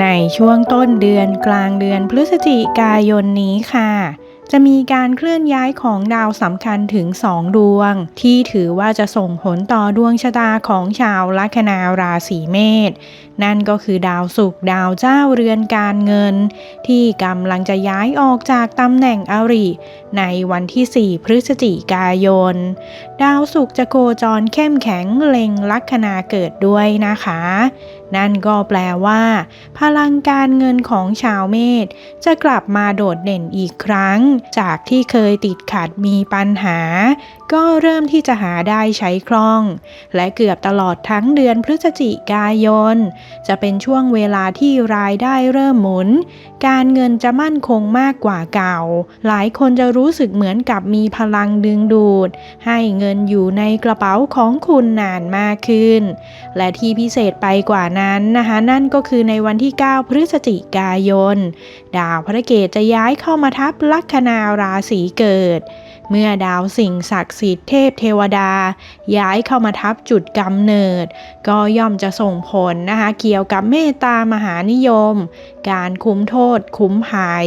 ในช่วงต้นเดือนกลางเดือนพฤศจิกายนนี้ค่ะ จะมีการเคลื่อนย้ายของดาวสำคัญถึงสองดวง ที่ถือว่าจะส่งผลต่อดวงชะตาของชาวลัคนาราศีเมษนั่นก็คือดาวศุกร์ดาวเจ้าเรือนการเงิน ที่กำลังจะย้ายออกจากตำแหน่งอริ ในวันที่ 4 พฤศจิกายน ดาวศุกร์จะโคจรเข้มแข็งเล็งลัคนาเกิดด้วยนะคะ นั่นก็แปลว่า พลังการเงินของชาวเมษจะกลับมาโดดเด่นอีกครั้ง จากที่เคยติดขัดมีปัญหา ก็เริ่มที่จะหาได้ใช้คล่อง และเกือบตลอดทั้งเดือนพฤศจิกายน จะเป็นช่วงเวลาที่รายได้เริ่มหมุน การเงินจะมั่นคงมากกว่าเก่า หลายคนจะรู้สึกเหมือนกับมีพลังดึงดูด ให้เงินอยู่ในกระเป๋าของคุณนานมากขึ้น และที่พิเศษไปกว่านั้นนะคะ นั่นก็คือในวันที่ 9 พฤศจิกายน ดาวพระเกตจะย้ายเข้ามาทับลัคนาราศีเกิด เมื่อดาวสิ่งศักดิ์สิทธิ์เทพเทวดา ย้ายเข้ามาทับจุดกำเนิด ก็ย่อมจะส่งผลนะคะเกี่ยวกับเมตตามหานิยม การคุ้มโทษคุ้มภัย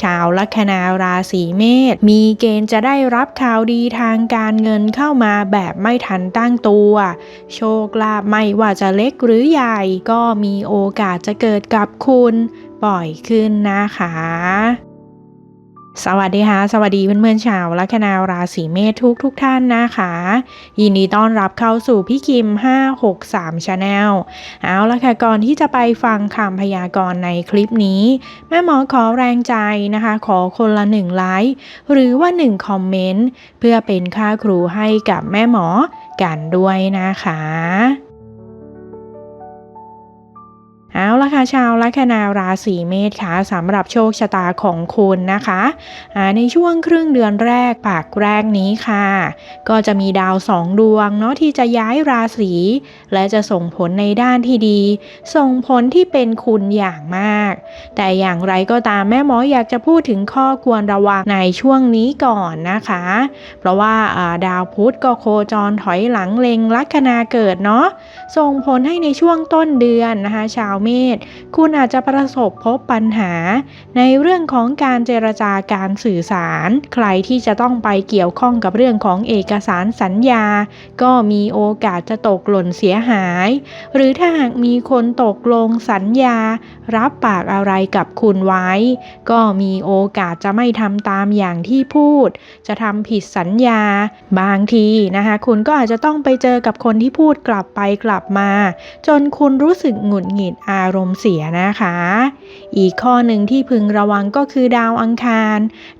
ชาวลัคนาราศีเมษมีเกณฑ์จะได้รับข่าวดีทางการเงินเข้ามาแบบไม่ทันตั้งตัว โชคลาภไม่ว่าจะเล็กหรือใหญ่ก็มีโอกาสจะเกิดกับคุณ บ่อยขึ้นนะคะ สวัสดีค่ะ สวัสดีเพื่อนๆชาวลัคนาราศีเมษทุกทุกๆท่านนะคะ ยินดีต้อนรับเข้าสู่พี่คิม 563 Channel เอาละค่ะก่อนที่จะไปฟังคำพยากรณ์ในคลิปนี้ แม่หมอขอแรงใจนะคะ ขอคนละหนึ่งไลค์หรือว่า1คอมเมนต์ เพื่อเป็นค่าครูให้กับแม่หมอกันด้วยนะคะ เอาละค่ะชาวลัคนาราศีเมษค่ะสำหรับโชคชะตาของคุณนะคะในช่วงครึ่งเดือนแรกปากแรกนี้ค่ะ ก็จะมีดาวสองดวงเนาะที่จะย้ายราศีและจะส่งผลในด้านที่ดี ส่งผลที่เป็นคุณอย่างมาก แต่อย่างไรก็ตามแม่หมออยากจะพูดถึงข้อควรระวังในช่วงนี้ก่อนนะคะ เพราะว่าอ่าดาวพุธก็โคจรถอยหลังเล็งลัคนาเกิดเนาะส่งผลให้ในช่วงต้นเดือนนะคะ ชาวเมษคุณอาจจะประสบพบปัญหา ในเรื่องของการเจรจาการสื่อสาร ใครที่จะต้องไปเกี่ยวข้องกับเรื่องของเอกสารสัญญา ก็มีโอกาสจะตกหล่นเสียหาย หรือถ้าหากมีคนตกลงสัญญา รับปากอะไรกับคุณไว้ ก็มีโอกาสจะไม่ทำตามอย่างที่พูด จะทำผิดสัญญา บางทีนะคะคุณก็อาจจะต้องไปเจอกับคนที่พูดกลับไปกลับมา จนคุณรู้สึกหงุดหงิดออารมณ์เสียนะคะ อีกข้อหนึ่งที่พึงระวังก็คือดาวอังคาร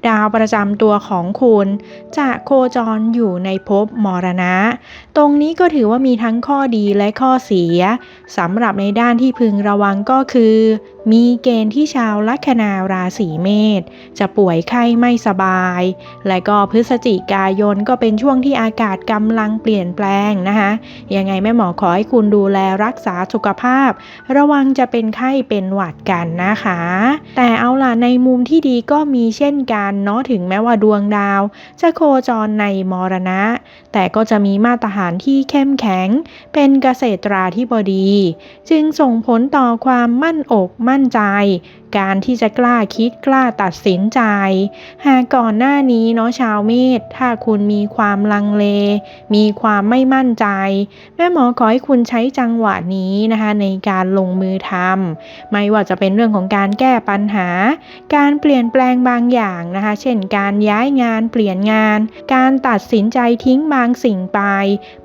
ดาวประจำตัวของคุณ จะโคจรอยู่ในภพมรณะ ตรงนี้ก็ถือว่ามีทั้งข้อดีและข้อเสียสำหรับในด้านที่พึงระวังก็คือ มีเกณฑ์ที่ชาวลัคนาราศีเมษจะป่วยไข้ไม่สบาย และก็พฤศจิกายนก็เป็นช่วงที่อากาศกำลังเปลี่ยนแปลงนะคะยังไงแม่หมอขอให้คุณดูแลรักษาสุขภาพ ระวังจะเป็นไข้เป็นหวัดกันนะคะ แต่เอาล่ะในมุมที่ดีก็มีเช่นกันเนาะถึงแม้ว่าดวงดาว จะโคจรในมรณะ แต่ก็จะมีมาตรฐานที่เข้มแข็ง เป็นเกษตราธิบดี จึงส่งผลต่อความมั่นอกมั่นมั่นใจ การที่จะกล้าคิดกล้าตัดสินใจ หากก่อนหน้านี้เนาะชาวเมษถ้าคุณมีความลังเล มีความไม่มั่นใจ แม่หมอขอให้คุณใช้จังหวะนี้นะคะในการลงมือทำไม่ว่าจะเป็นเรื่องของการแก้ปัญหา การเปลี่ยนแปลงบางอย่างนะคะ เช่น การย้ายงานเปลี่ยนงาน การตัดสินใจทิ้งบางสิ่งไป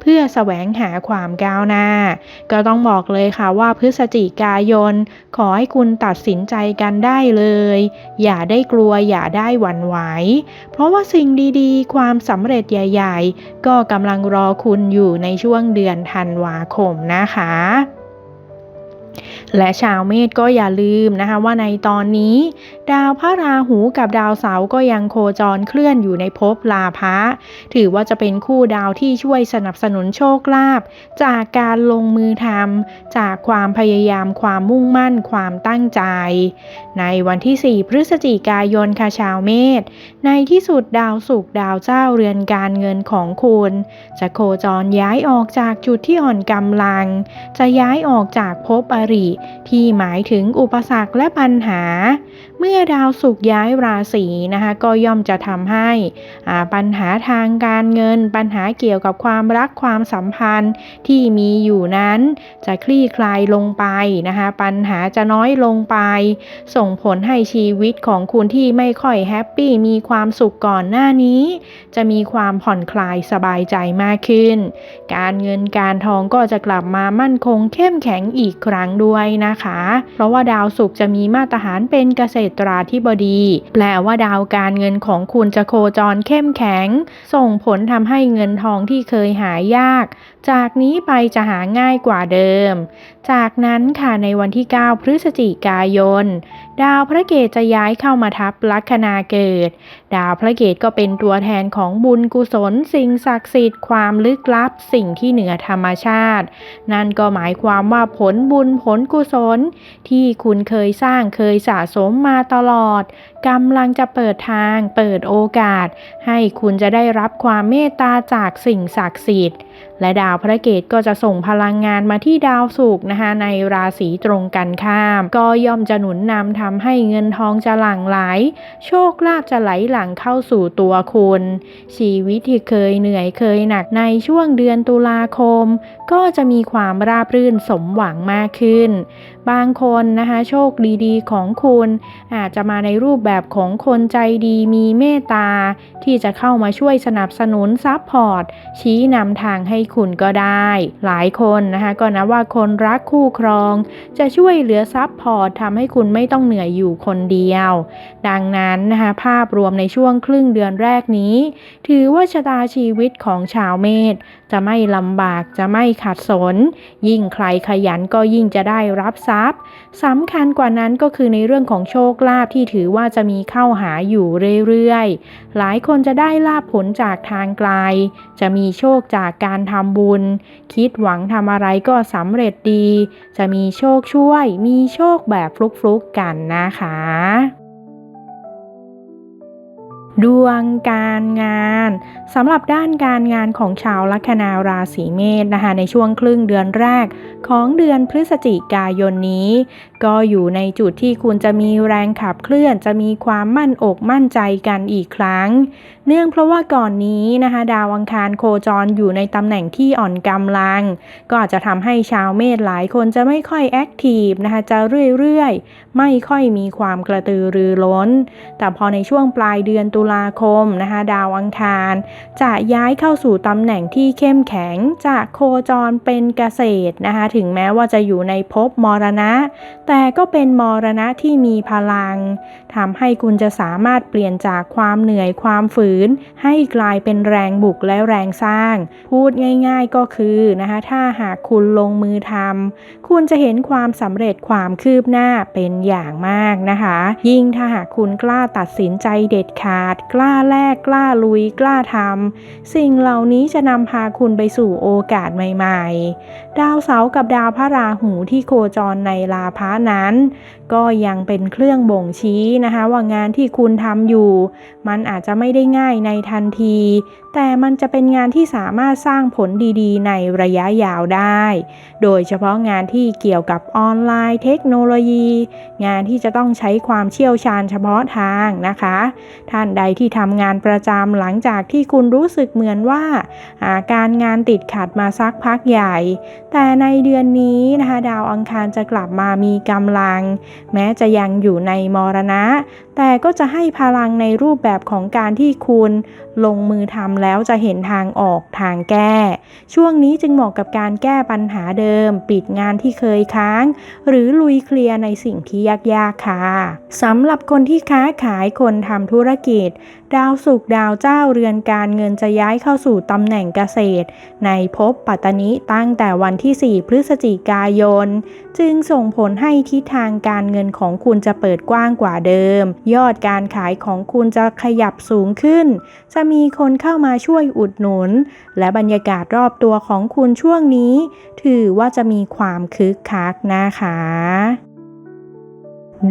เพื่อแสวงหาความก้าวหน้า ก็ต้องบอกเลยค่ะว่าพฤศจิกายน ขอให้คุณตัดสินใจกันได้เลย อย่าได้กลัวอย่าได้หวั่นไหว เพราะว่าสิ่งดีๆ ความสำเร็จใหญ่ ๆ ก็กำลังรอคุณอยู่ในช่วงเดือนธันวาคมนะคะ และชาวเมษก็อย่าลืมนะคะว่าในตอนนี้ ดาวพระราหูกับดาวเสาร์ก็ยังโคจรเคลื่อนอยู่ในภพลาภะถือว่าจะเป็นคู่ดาวที่ช่วยสนับสนุนโชคลาภจากการลงมือทำจากความพยายามความมุ่งมั่นความตั้งใจ ในวันที่ 4 พฤศจิกายนค่ะชาวเมษในที่สุดดาวศุกร์ดาวเจ้าเรือนการเงินของคุณ จะโคจรย้ายออกจากจุดที่อ่อนกำลัง จะย้ายออกจากภพอริที่หมายถึงอุปสรรคและปัญหา เมื่อดาวศุกย้ายราศีนะคะก็ย่อมจะทำให้ปัญหาทางการเงิน ปัญหาเกี่ยวกับความรักความสัมพันธ์ที่มีอยู่นั้น จะคลี่คลายลงไปนะคะปัญหาจะน้อยลงไป ส่งผลให้ชีวิตของคุณที่ไม่ค่อยแฮปปี้มีความสุขก่อนหน้านี้ จะมีความผ่อนคลายสบายใจมากขึ้น การเงินการทองก็จะกลับมามั่นคงเข้มแข็งอีกครั้งด้วยนะคะ เพราะว่าดาวศุกจะมีมาตรฐานเป็นเกษตราธิบดี แปลว่าดาวการเงินของคุณจะโคจรเข้มแข็ง ส่งผลทำให้เงินทองที่เคยหายาก จากนี้ไปจะหาง่ายกว่าเดิม จากนั้นค่ะในวันที่ 9 พฤศจิกายน ดาวพระเกตจะย้ายเข้ามาทับลัคนาเกิดดาวพระเกตก็เป็นตัวแทนของบุญกุศล สิ่งศักดิ์สิทธิ์ความลึกลับ สิ่งที่เหนือธรรมชาติ นั่นก็หมายความว่าผลบุญผลกุศล ที่คุณเคยสร้างเคยสะสมมาตลอดกำลังจะเปิดทางเปิดโอกาส ให้คุณจะได้รับความเมตตาจากสิ่งศักดิ์สิทธิ์ และดาวพระเกตก็จะส่งพลังงานมาที่ดาวศุกร์นะคะในราศีตรงกันข้าม ก็ย่อมจะหนุนนำทำำให้เงินทองจะหลั่งไหล โชคลาภจะไหลหลั่งเข้าสู่ตัวคุณ ชีวิตที่เคยเหนื่อยเคยหนักในช่วงเดือนตุลาคม ก็จะมีความราบรื่นสมหวังมากขึ้น บางคนนะคะโชคดีๆ ของคุณอาจจะมาในรูปแบบของคนใจดีมีเมตตา ที่จะเข้ามาช่วยสนับสนุนซัพพอร์ตชี้นำทางให้คุณก็ได้ หลายคนนะคะก็นะว่าคนรักคู่ครอง จะช่วยเหลือซัพพอร์ตทำให้คุณไม่ต้องเหนื่อยอยู่คนเดียว ดังนั้นนะคะภาพรวมในช่วงครึ่งเดือนแรกนี้ ถือว่าชะตาชีวิตของชาวเมษจะไม่ลำบากจะไม่ขัดสน ยิ่งใครขยันก็ยิ่งจะได้รับทรทรัพย์สำคัญกว่านั้นก็คือในเรื่องของโชคลาภที่ถือว่าจะมีเข้าหาอยู่เรื่อยๆ หลายคนจะได้ลาภผลจากทางไกล จะมีโชคจากการทำบุญ คิดหวังทำอะไรก็สำเร็จดี จะมีโชคช่วย มีโชคแบบฟลุกๆกันนะคะ ดวงการงานสำหรับด้านการงานของชาวลัคนาราศีเมษนะคะในช่วงครึ่งเดือนแรกของเดือนพฤศจิกายนนี้ ก็อยู่ในจุดที่คุณจะมีแรงขับเคลื่อน จะมีความมั่นอกมั่นใจกันอีกครั้ง เนื่องเพราะว่าก่อนนี้นะคะ ดาวอังคารโคจรอยู่ในตำแหน่งที่อ่อนกำลัง ก็อาจจะทำให้ชาวเมษหลายคนจะไม่ค่อยแอคทีฟนะคะ จะเรื่อยๆ ไม่ค่อยมีความกระตือรือร้น แต่พอในช่วงปลายเดือนตุลาคมนะคะ ดาวอังคาร จะย้ายเข้าสู่ตำแหน่งที่เข้มแข็งจะโคจรเป็นเกษตรนะคะ ถึงแม้ว่าจะอยู่ในภพมรณะแต่ก็เป็นมรณะที่มีพลังทำให้คุณจะสามารถเปลี่ยนจากความเหนื่อยความฝืน ให้กลายเป็นแรงบุกและแรงสร้าง พูดง่าย ๆก็คือนะคะถ้าหากคุณลงมือทำคุณจะเห็นความสำเร็จความคืบหน้าเป็นอย่างมากนะคะ ยิ่งถ้าหากคุณกล้าตัดสินใจเด็ดขาด กล้าแลกกล้าลุยกล้าทำสิ่งเหล่านี้จะนำพาคุณไปสู่โอกาสใหม่ ๆ ดาวเสาร์กับดาวพระราหูที่โคจรในลาภะนั้น ก็ยังเป็นเครื่องบ่งชี้นะคะว่างานที่คุณทำอยู่ มันอาจจะไม่ได้ง่ายในทันที แต่มันจะเป็นงานที่สามารถสร้างผลดีๆ ในระยะยาวได้ โดยเฉพาะงานที่เกี่ยวกับออนไลน์เทคโนโลยี งานที่จะต้องใช้ความเชี่ยวชาญเฉพาะทางนะคะ ท่านใดที่ทำงานประจำหลังจากที่คุณรู้สึกเหมือนว่าอาการงานติดขัดมาสักพักใหญ่ แต่ในเดือนนี้นะคะ ดาวอังคารจะกลับมามีกำลัง แม้จะยังอยู่ในมรณะ แต่ก็จะให้พลังในรูปแบบของการที่คุณลงมือทำแล้วจะเห็นทางออกทางแก้ ช่วงนี้จึงเหมาะกับการแก้ปัญหาเดิม ปิดงานที่เคยค้าง หรือลุยเคลียร์ในสิ่งที่ยากๆค่ะสำหรับคนที่ค้าขายคนทำธุรกิจ ดาวศุกดาวเจ้าเรือนการเงินจะย้ายเข้าสู่ตำแหน่งเกษตร ในภพปัตตนิตั้งแต่วันที่ 4 พฤศจิกายน จึงส่งผลให้ทิศทางการเงินของคุณจะเปิดกว้างกว่าเดิมยอดการขายของคุณจะขยับสูงขึ้น จะมีคนเข้ามาช่วยอุดหนุน และบรรยากาศรอบตัวของคุณช่วงนี้ ถือว่าจะมีความคึกคักนะคะ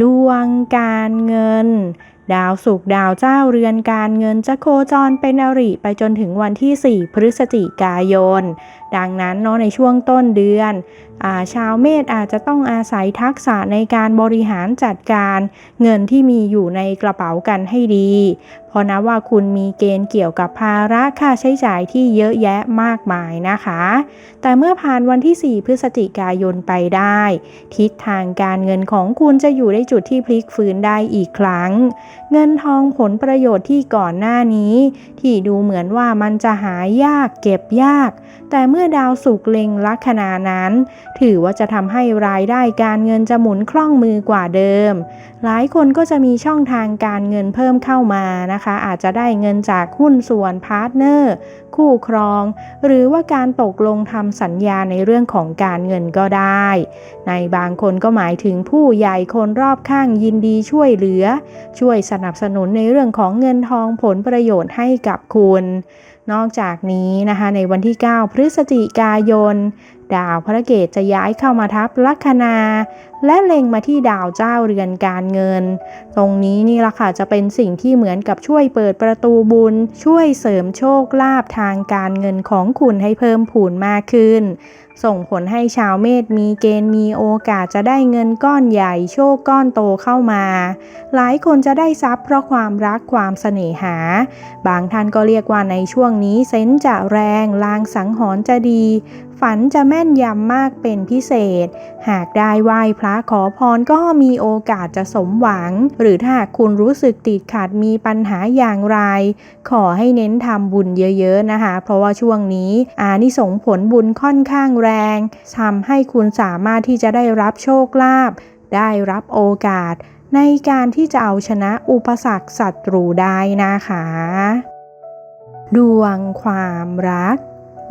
ดวงการเงินดาวศุกดาวเจ้าเรือนการเงินจะโคจรเป็นอริไปจนถึงวันที่ 4 พฤศจิกายนดังนั้นเนาะในช่วงต้นเดือนอชาวเมษอาจจะต้องอาศัยทักษะในการบริหารจัดการเงินที่มีอยู่ในกระเป๋ากันให้ดี เพราะนะว่าคุณมีเกณฑ์เกี่ยวกับภาระค่าใช้จ่ายที่เยอะแยะมากมายนะคะ แต่เมื่อผ่านวันที่ 4 พฤศจิกายนไปได้ ทิศทางการเงินของคุณจะอยู่ในจุดที่พลิกฟื้นได้อีกครั้ง เงินทองผลประโยชน์ที่ก่อนหน้านี้ ที่ดูเหมือนว่ามันจะหายากเก็บยาก แต่เมื่อื่อดาวสุกเล็งลัคนานั้น ถือว่าจะทำให้รายได้การเงินจะหมุนคล่องมือกว่าเดิม หลายคนก็จะมีช่องทางการเงินเพิ่มเข้ามานะคะ อาจจะได้เงินจากหุ้นส่วนพาร์ทเนอร์ คู่ครอง หรือว่าการตกลงทำสัญญาในเรื่องของการเงินก็ได้ ในบางคนก็หมายถึงผู้ใหญ่คนรอบข้างยินดีช่วยเหลือ ช่วยสนับสนุนในเรื่องของเงินทองผลประโยชน์ให้กับคุณ นอกจากนี้นะคะในวันที่ 9 พฤศจิกายน ดาวพระเกตจะย้ายเข้ามาทับลัคนาและเล็งมาที่ดาวเจ้าเรือนการเงิน ตรงนี้นี่ละค่ะจะเป็นสิ่งที่เหมือนกับช่วยเปิดประตูบุญ ช่วยเสริมโชคลาภทางการเงินของคุณให้เพิ่มพูนมากขึ้น ส่งผลให้ชาวเมษมีเกณฑ์มีโอกาสจะได้เงินก้อนใหญ่โชคก้อนโตเข้ามา หลายคนจะได้ทรัพย์เพราะความรักความเสน่หา บางท่านก็เรียกว่าในช่วงนี้เซนจะแรงลางสังหรณ์จะดี ฝันจะแม่นยำมากเป็นพิเศษ หากได้ไหว้พระขอพรก็มีโอกาสจะสมหวัง หรือถ้าคุณรู้สึกติดขัดมีปัญหาอย่างไร ขอให้เน้นทำบุญเยอะๆนะคะ เพราะว่าช่วงนี้อานิสงผลบุญค่อนข้างแรงทำให้คุณสามารถที่จะได้รับโชคลาภได้รับโอกาส ในการที่จะเอาชนะอุปสรรคศัตรูได้นะคะ ดวงความรัก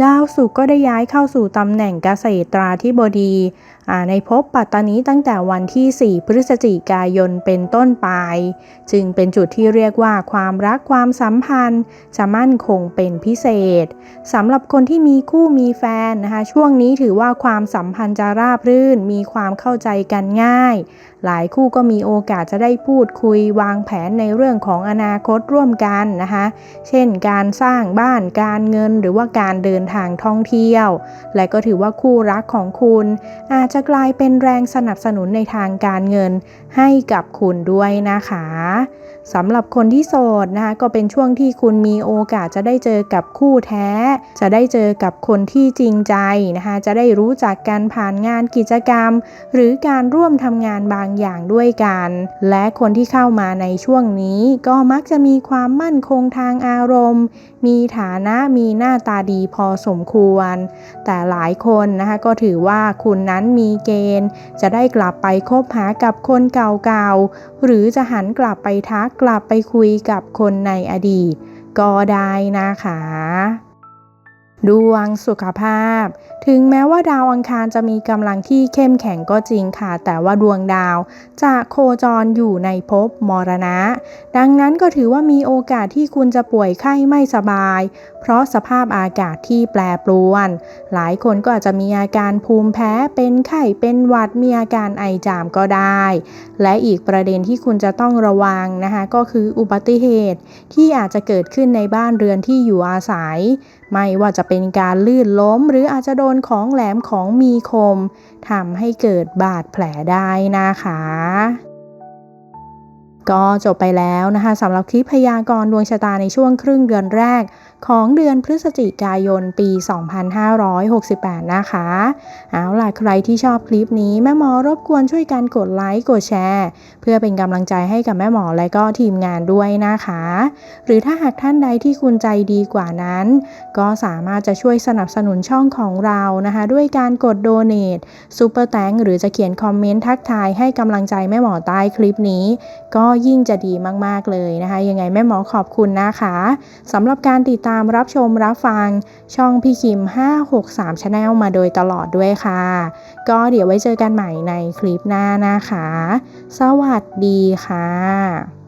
ดาวศุกร์ก็ได้ย้ายเข้าสู่ตำแหน่งเกษตราธิบดี ในภพปัตตานีตั้งแต่วันที่ 4 พฤศจิกายนเป็นต้นไป จึงเป็นจุดที่เรียกว่าความรักความสัมพันธ์ จะมั่นคงเป็นพิเศษสำหรับคนที่มีคู่มีแฟนนะคะช่วงนี้ถือว่าความสัมพันธ์จะราบรื่น มีความเข้าใจกันง่าย หลายคู่ก็มีโอกาสจะได้พูดคุยวางแผนในเรื่องของอนาคตร่วมกันนะคะเช่นการสร้างบ้านการเงินหรือว่าการเดินทางท่องเที่ยว และก็ถือว่าคู่รักของคุณอาจจะะกลายเป็นแรงสนับสนุนในทางการเงินให้กับคุณด้วยนะคะสำหรับคนที่โสดนะคะก็เป็นช่วงที่คุณมีโอกาสจะได้เจอกับคู่แท้ จะได้เจอกับคนที่จริงใจนะคะจะได้รู้จักกันผ่านงานกิจกรรม หรือการร่วมทำงานบางอย่างด้วยกัน และคนที่เข้ามาในช่วงนี้ก็มักจะมีความมั่นคงทางอารมณ์ มีฐานะมีหน้าตาดีพอสมควร แต่หลายคนนะคะก็ถือว่าคุณนั้นมีเกณฑ์ จะได้กลับไปคบหากับคนเก่าๆ หรือจะหันกลับไปทักกลับไปคุยกับคนในอดีต ก็ได้นะคะ ดวงสุขภาพ ถึงแม้ว่าดาวอังคารจะมีกำลังที่เข้มแข็งก็จริงค่ะ แต่ว่าดวงดาวจะโคจรอยู่ในภพมรณะ ดังนั้นก็ถือว่ามีโอกาสที่คุณจะป่วยไข้ไม่สบาย เพราะสภาพอากาศที่แปรปรวน หลายคนก็อาจจะมีอาการภูมิแพ้เป็นไข้เป็นหวัดมีอาการไอจามก็ได้ และอีกประเด็นที่คุณจะต้องระวังนะคะก็คืออุบัติเหตุที่อาจจะเกิดขึ้นในบ้านเรือนที่อยู่อาศัย ไม่ว่าจะเป็นการลื่นล้มหรืออาจจะโดนของแหลมของมีคมทำให้เกิดบาดแผลได้นะคะก็จบไปแล้วนะคะสำหรับคลิปพยากรณ์ดวงชะตาในช่วงครึ่งเดือนแรก ของเดือนพฤศจิกายนปี 2568 นะคะ เอาล่ะใครที่ชอบคลิปนี้แม่หมอรบกวนช่วยกันกดไลค์กดแชร์ เพื่อเป็นกำลังใจให้กับแม่หมอและก็ทีมงานด้วยนะคะ หรือถ้าหากท่านใดที่คุณใจดีกว่านั้น ก็สามารถจะช่วยสนับสนุนช่องของเรานะคะ ด้วยการกดโดเน a t ซูเปอร์แตงหรือจะเขียนคอมเมนต์ทักทายให้กำลังใจแม่หมอใต้คลิปนี้ ก็ยิ่งจะดีมากๆเลยนะคะ ยังไงแม่หมอขอบคุณนะคะสำหรับการติดตามรับชมรับฟัง ช่องพี่คิม 563 Channel มาโดยตลอดด้วยค่ะ ก็เดี๋ยวไว้เจอกันใหม่ในคลิปหน้านะคะ สวัสดีค่ะ